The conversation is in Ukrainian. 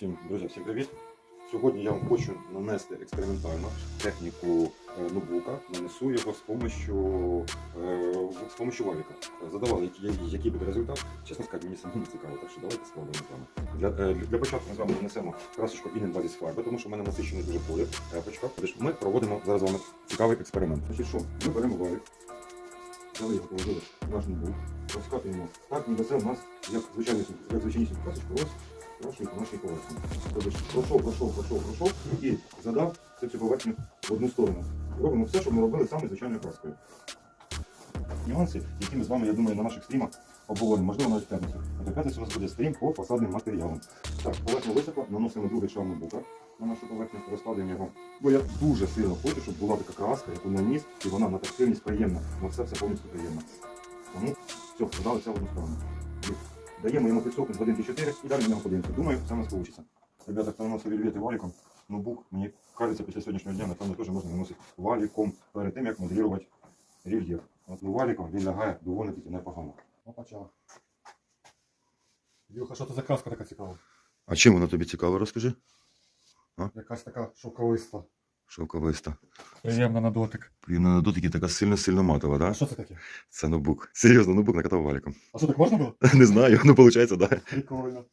Всім, друзі, всім привіт. Сьогодні я вам хочу нанести експериментально техніку е, ноутбука. Нанесу його з помощью, е, з помощью валіка. Задавали, який, буде результат. Чесно сказати, мені самому цікаво, так що давайте спробуємо з вами. Для, е, для початку ми з вами нанесемо красочку Inen Basis фарби, тому що в мене насичений дуже колір. Ми проводимо зараз з вами цікавий експеримент. Значить, що? Ми беремо валік, взяли його положили в наш ноутбук, розкатуємо. Так, ніби це у нас як звичайнісіньку красочку, ось по нашій поверхні. Тобто пройшов, пройшов, пройшов, пройшов і задав цю цю поверхню в одну сторону. Робимо все, щоб ми робили саме звичайною краскою. Нюанси, які ми з вами, я думаю, на наших стрімах обговоримо, можливо, навіть п'ятницю. А в п'ятницю у нас буде стрім по фасадним матеріалам. Так, поверхня висохла, наносимо другий шар ноутбука на нашу поверхню, розкладаємо його. Бо я дуже сильно хочу, щоб була така краска, яку наніс, і вона на тактильність приємна. На все все повністю приємно. Тому все, подали в одну сторону. І Даємо йому підсохнути з 1,4 і далі на нього подивимося. Думаю, все у нас вийде. Ребята, хто наносив вільвети валіком, ноутбук, мені кажеться, після сьогоднішнього дня, напевно, теж можна наносити валіком перед тим, як моделювати рельєф. От ну, валіком він лягає доволі таки непогано. Опача. Юха, що це за краска така цікава? А чим воно тобі цікаво, розкажи? Якась така шовковиста. Шовковиста. Приємна на дотик. Приємно на дотики така сильно-сильно матова, так? да? що це таке? Це ноутбук. Серйозно, ноутбук накатав валіком. А що так можна було? Не знаю, ну виходить, да. Прикольно.